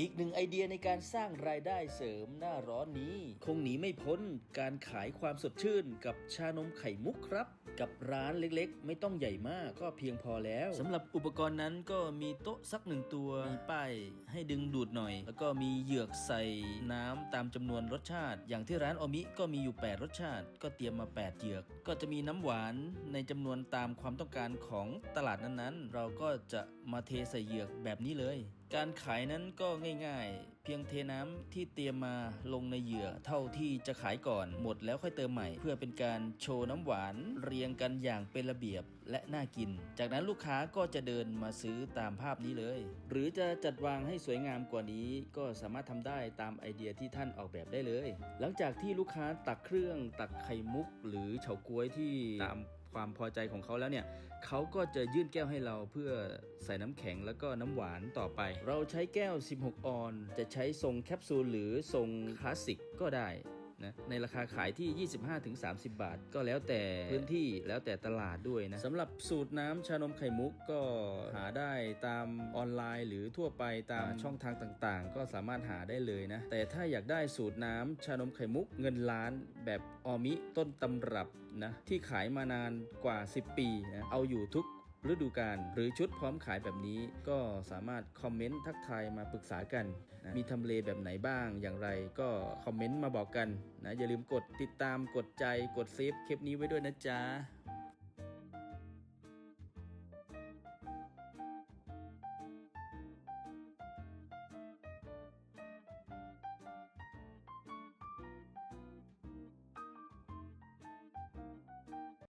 อีกหนึ่งไอเดียในการสร้างรายได้เสริมหน้าร้อนนี้ คงหนีไม่พ้นการขายความสดชื่นกับชานมไข่มุกครับ กับร้านเล็กๆ ไม่ต้องใหญ่มากก็เพียงพอแล้วสำหรับอุปกรณ์นั้นก็มีโต๊ะสักหนึ่งตัวมีป้ายให้ดึงดูดหน่อย แล้วก็มีเหยือกใส่น้ำตามจำนวนรสชาติ อย่างที่ร้านอมิก็มีอยู่ 8 รสชาติ ก็เตรียมมา 8เหยือก ก็จะมีน้ำหวานในจำนวนตามความต้องการของตลาดนั้นๆ เราก็จะมาเทใส่เหยือกแบบนี้เลย การขายนั้นก็ง่ายๆ เพียงเทน้ำที่เตรียมมาลงในเหยื่อเท่าที่จะขายก่อนหมดแล้วค่อยเติมใหม่ เพื่อเป็นการโชว์น้ำหวานเรียงกันอย่างเป็นระเบียบและน่ากิน จากนั้นลูกค้าก็จะเดินมาซื้อตามภาพนี้เลย หรือจะจัดวางให้สวยงามกว่านี้ก็สามารถทำได้ตามไอเดียที่ท่านออกแบบได้เลย หลังจากที่ลูกค้าตักเครื่องตักไข่มุก หรือเฉาก๊วยที่ตาม ความพอใจของเขาแล้วเนี่ยเขาก็จะยื่นแก้วให้เราเพื่อใส่น้ำแข็งแล้วก็น้ำหวานต่อไป เราใช้แก้ว 16 ออน จะใช้ทรงแคปซูลหรือทรงคลาสสิกก็ได้ นะในราคาขายที่ 25-30 บาท ก็แล้วแต่พื้นที่แล้วแต่ตลาดด้วยนะสำหรับสูตรน้ำชานมไข่มุกก็หาได้ตามออนไลน์หรือทั่วไปตามช่องทางต่างๆ ก็สามารถหาได้เลยนะ แต่ถ้าอยากได้สูตรน้ำชานมไข่มุกเงินล้านแบบออมิต้นตำรับนะที่ขายมานานกว่า 10 ปีนะเอาอยู่ทุก ฤดูกาลหรือชุดพร้อมขายแบบนี้ ก็สามารถคอมเมนต์ทักทายมาปรึกษากันนะมีทำเลแบบไหนบ้างอย่างไร ก็คอมเมนต์มาบอกกันนะอย่าลืมกดติดตามกดใจกดเซฟคลิปนี้ไว้ด้วยนะจ๊ะ